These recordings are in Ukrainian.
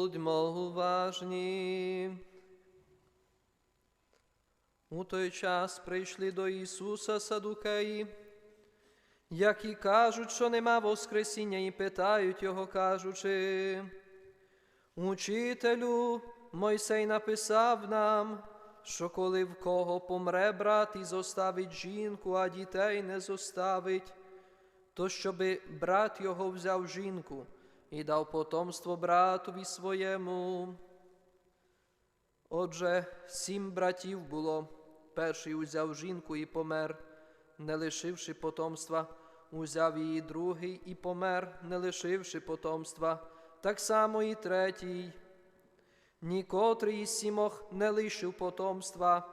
Будьмо уважні. У той час прийшли до Ісуса Садукеї, які кажуть, що нема Воскресіння, і питають Його, кажучи, Учителю, Мойсей написав нам, що коли в кого помре брат і зоставить жінку, а дітей не зоставить, то щоби брат його взяв жінку і дав потомство братові своєму. Отже, сім братів було. Перший узяв жінку і помер, не лишивши потомства, узяв її другий і помер, не лишивши потомства, так само і третій. Нікотрий із сімох не лишив потомства,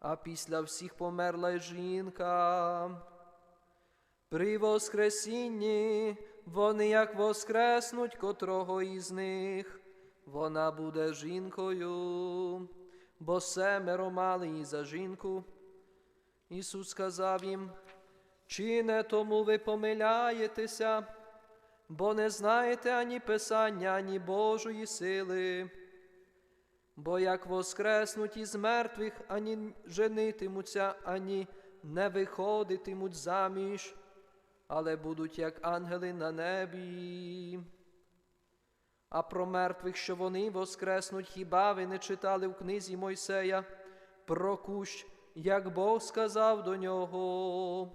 а після всіх померла й жінка. При Воскресінні вони як воскреснуть котрого із них, вона буде жінкою, бо семеро мали її за жінку. Ісус сказав їм, чи не тому ви помиляєтеся, бо не знаєте ані Писання, ані Божої сили. Бо як воскреснуть із мертвих, ані женитимуться, ані не виходитимуть заміж, але будуть як ангели на небі. А про мертвих, що вони воскреснуть, хіба ви не читали в книзі Мойсея про кущ, як Бог сказав до нього?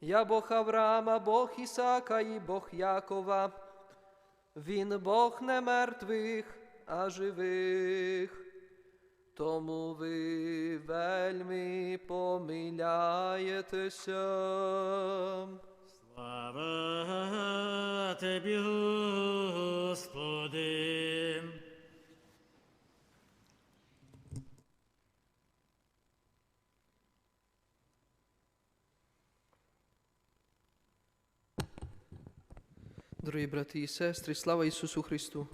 Я Бог Авраама, Бог Ісака і Бог Якова. Він Бог не мертвих, а живих. Тому ви вельми помиляєтеся. Дорогі брати і сестри, слава Ісусу Христу!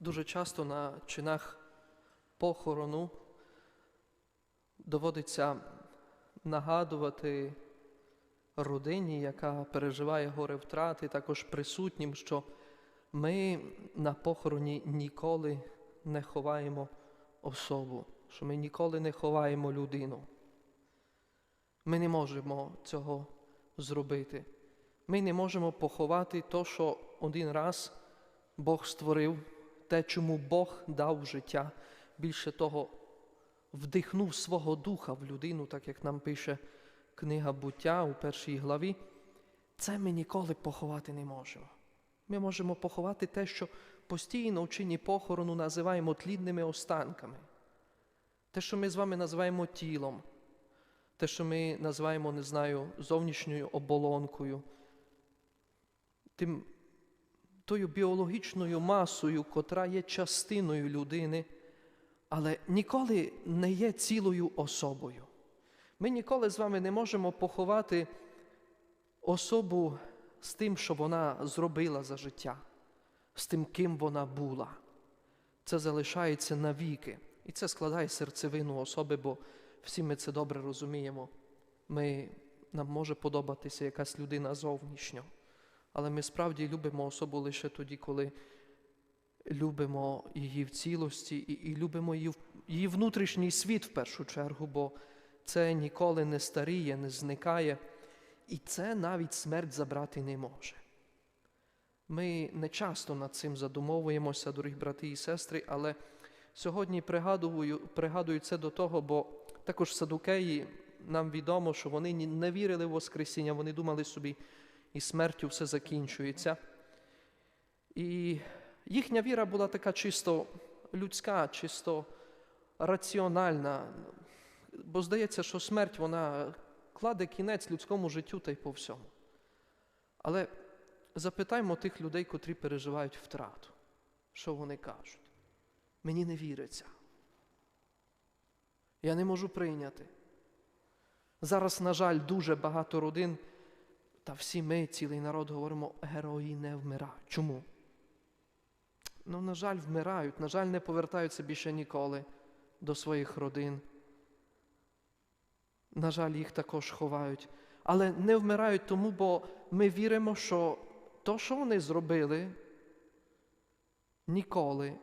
Дуже часто на чинах похорону доводиться нагадувати родині, яка переживає горе втрати, також присутнім, що ми на похороні ніколи не ховаємо особу, що ми ніколи не ховаємо людину. Ми не можемо цього зробити. Ми не можемо поховати то, що один раз Бог створив, те, чому Бог дав життя. Більше того, вдихнув свого духа в людину, так як нам пише книга буття у першій главі. Це ми ніколи поховати не можемо. Ми можемо поховати те, що постійно в чині похорону називаємо тлінними останками. Те, що ми з вами називаємо тілом те, що ми називаємо, не знаю, зовнішньою оболонкою, тим, тою біологічною масою, котра є частиною людини, але ніколи не є цілою особою. Ми ніколи з вами не можемо поховати особу з тим, що вона зробила за життя, з тим, ким вона була. Це залишається навіки. І це складає серцевину особи, бо всі ми це добре розуміємо. Ми, Нам може подобатися якась людина зовнішньо, але ми справді любимо особу лише тоді, коли любимо її в цілості і, і любимо її, її внутрішній світ в першу чергу, бо це ніколи не старіє, не зникає, і це навіть смерть забрати не може. Ми не часто над цим задумовуємося, дорогі брати і сестри, але сьогодні пригадую, пригадую це до того, бо також садукеї нам відомо, що вони не вірили в Воскресіння, вони думали собі, і смертю все закінчується. І їхня віра була така чисто людська, чисто раціональна. Бо здається, що смерть вона кладе кінець людському життю та й по всьому. Але запитаймо тих людей, котрі переживають втрату, що вони кажуть. Мені не віриться. Я не можу прийняти. Зараз, на жаль, дуже багато родин, та всі ми, цілий народ, говоримо, герої не вмирають. Чому? Ну, на жаль, вмирають, на жаль, не повертаються більше ніколи до своїх родин. На жаль, їх також ховають. Але не вмирають тому, бо ми віримо, що то, що вони зробили, ніколи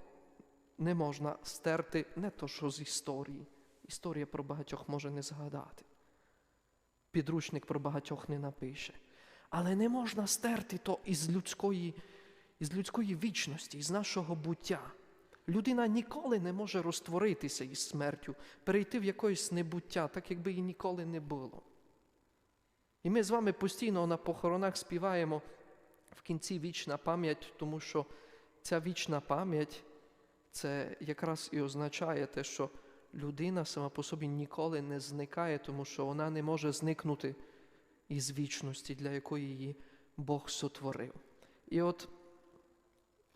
не можна стерти не то, що з історії. Історія про багатьох може не згадати. Підручник про багатьох не напише. Але не можна стерти то із людської, із людської вічності, із нашого буття. Людина ніколи не може розтворитися із смертю, перейти в якоїсь небуття, так якби її ніколи не було. І ми з вами постійно на похоронах співаємо в кінці вічна пам'ять, тому що ця вічна пам'ять це якраз і означає те, що людина сама по собі ніколи не зникає, тому що вона не може зникнути із вічності, для якої її Бог сотворив. І от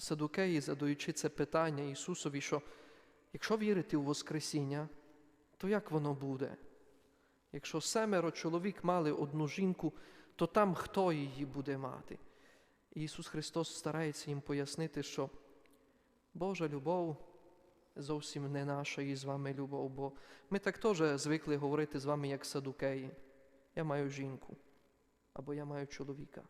садукеї, задаючи це питання Ісусові, що якщо вірити у Воскресіння, то як воно буде? Якщо семеро чоловік мали одну жінку, то там хто її буде мати? І Ісус Христос старається їм пояснити, що Божа любов зовсім не наша із вами любов, бо ми так теж звикли говорити з вами як садукеї. Я маю жінку або я маю чоловіка.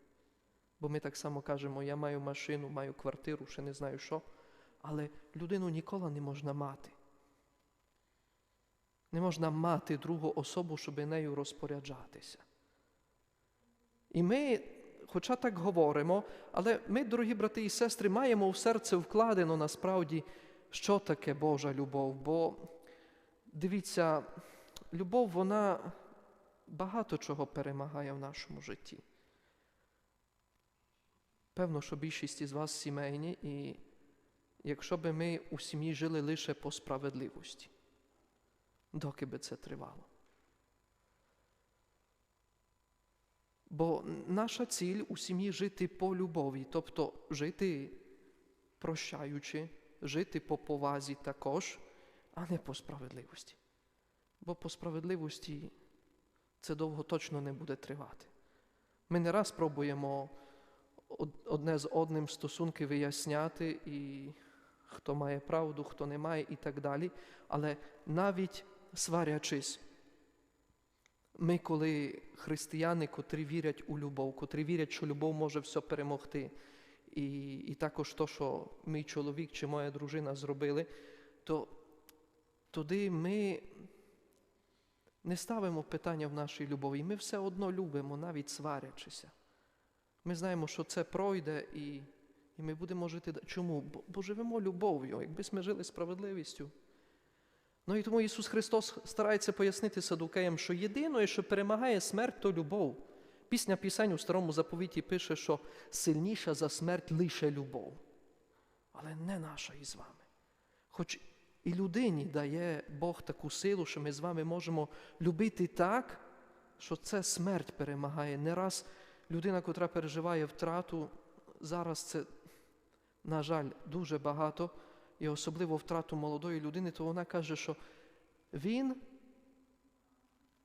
Бо ми так само кажемо, я маю машину, маю квартиру, ще не знаю що. Але людину ніколи не можна мати. Не можна мати другу особу, щоб нею розпоряджатися. І ми, хоча так говоримо, але ми, дорогі брати і сестри, маємо в серце вкладено насправді, що таке Божа любов. Бо дивіться, любов, вона багато чого перемагає в нашому житті. Певно, що більшість із вас сімейні, і якщо би ми у сім'ї жили лише по справедливості, доки би це тривало. Бо наша ціль у сім'ї жити по любові, тобто жити прощаючи, жити по повазі також, а не по справедливості. Бо по справедливості це довго точно не буде тривати. Ми не раз пробуємо одне з одним стосунки виясняти, і хто має правду, хто не має, і так далі. Але навіть сварячись, ми, коли християни, котрі вірять у любов, котрі вірять, що любов може все перемогти, і і також то, що мій чоловік чи моя дружина зробили, то туди ми не ставимо питання в нашій любові. Ми все одно любимо, навіть сварячися. Ми знаємо, що це пройде, і і ми будемо жити. Чому? Бо, бо живемо любов'ю, якби ми жили справедливістю. Ну і тому Ісус Христос старається пояснити садукеям, що єдине, що перемагає смерть, то любов. Пісня пісень у старому заповіті пише, що сильніша за смерть лише любов, але не наша із вами. Хоч і людині дає Бог таку силу, що ми з вами можемо любити так, що це смерть перемагає. Не раз людина, котра переживає втрату, зараз це, на жаль, дуже багато, і особливо втрату молодої людини, то вона каже, що він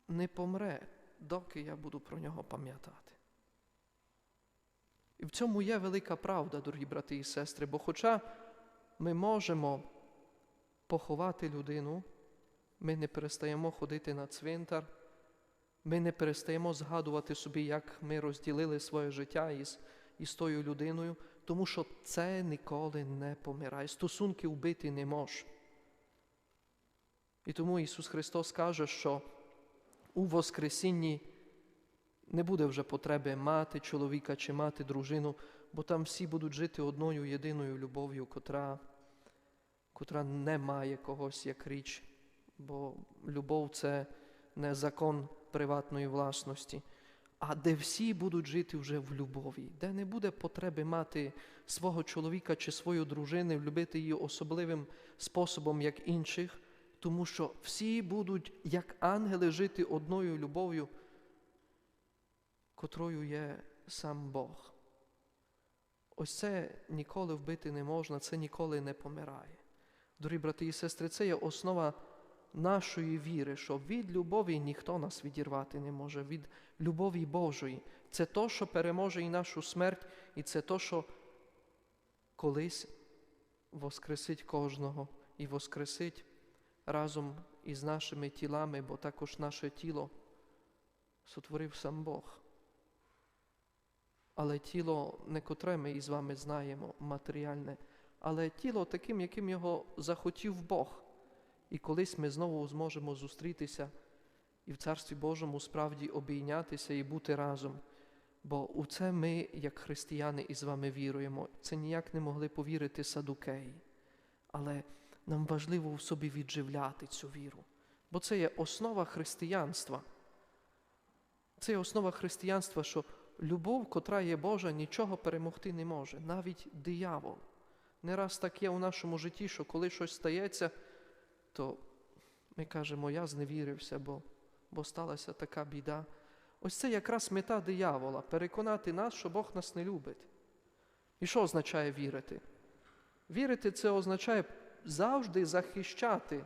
не помре, доки я буду про нього пам'ятати. І в цьому є велика правда, дорогі брати і сестри, бо хоча ми можемо поховати людину, ми не перестаємо ходити на цвинтар, ми не перестаємо згадувати собі, як ми розділили своє життя із, із тою людиною, тому що це ніколи не помирає. Стосунки вбити не може. І тому Ісус Христос каже, що у Воскресінні не буде вже потреби мати чоловіка чи мати дружину, бо там всі будуть жити одною єдиною любов'ю, котра, котра не має когось як річ, бо любов це не закон приватної власності, а де всі будуть жити вже в любові, де не буде потреби мати свого чоловіка чи свою дружину, любити її особливим способом, як інших, тому що всі будуть, як ангели, жити одною любов'ю, котрою є сам Бог. Ось це ніколи вбити не можна, це ніколи не помирає. Дорогі брати і сестри, це є основа нашої віри, що від любові ніхто нас відірвати не може, від любові Божої. Це то, що переможе і нашу смерть, і це то, що колись воскресить кожного і воскресить разом із нашими тілами, бо також наше тіло сотворив сам Бог. Але тіло не котре ми із вами знаємо, матеріальне, але тіло таким, яким його захотів Бог. І колись ми знову зможемо зустрітися і в Царстві Божому справді обійнятися і бути разом. Бо у це ми, як християни, із вами віруємо. Це ніяк не могли повірити садукеї. Але нам важливо в собі відживляти цю віру. Бо це є основа християнства. Це є основа християнства, що любов, котра є Божа, нічого перемогти не може, навіть диявол. Не раз так є у нашому житті, що коли щось стається, то ми кажемо, я зневірився, бо, бо сталася така біда. Ось це якраз мета диявола переконати нас, що Бог нас не любить. І що означає вірити? Вірити це означає завжди захищати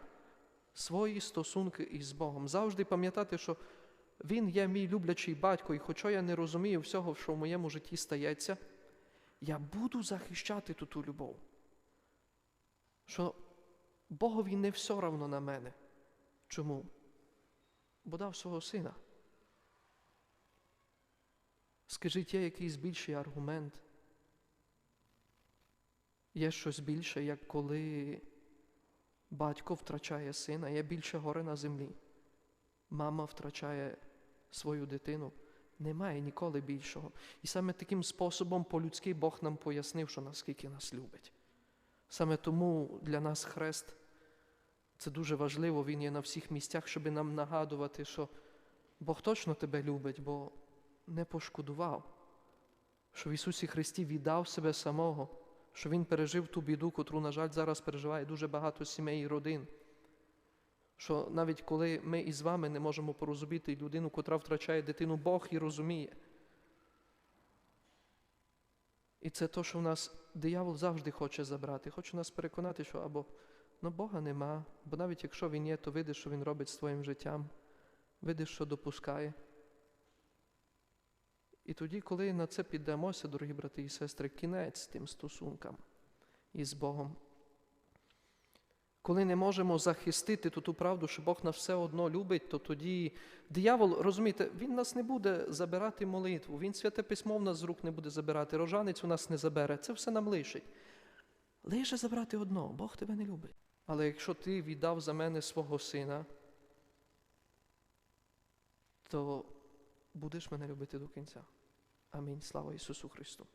свої стосунки із Богом, завжди пам'ятати, що Він є мій люблячий батько, і хоча я не розумію всього, що в моєму житті стається, я буду захищати ту, любов. Що Богові не все равно на мене. Чому? Бо дав свого сина. Скажіть, є якийсь більший аргумент? Є щось більше, як коли батько втрачає сина, є більше горе на землі. Мама втрачає свою дитину. Немає ніколи більшого. І саме таким способом по-людськи Бог нам пояснив, що наскільки нас любить. Саме тому для нас хрест це дуже важливо, він є на всіх місцях, щоб нам нагадувати, що Бог точно тебе любить, бо не пошкодував, що в Ісусі Христі віддав себе самого, що Він пережив ту біду, котру, на жаль, зараз переживає дуже багато сімей і родин. Що навіть коли ми із вами не можемо порозуміти людину, котра втрачає дитину, Бог і розуміє. І це те, що в нас диявол завжди хоче забрати. Хоче нас переконати, що або ну, Бога нема, бо навіть якщо він є, то видиш, що він робить з твоїм життям, видиш, що допускає. І тоді, коли на це піддамося, дорогі брати і сестри, кінець тим стосункам із Богом. Коли не можемо захистити ту, ту правду, що Бог нас все одно любить, то тоді диявол, розумієте, він нас не буде забирати молитву, він святе письмо в нас з рук не буде забирати, рожанець у нас не забере. Це все нам лишить. Лише забрати одно, Бог тебе не любить. Але якщо ти віддав за мене свого сина, то будеш мене любити до кінця. Амінь. Слава Ісусу Христу.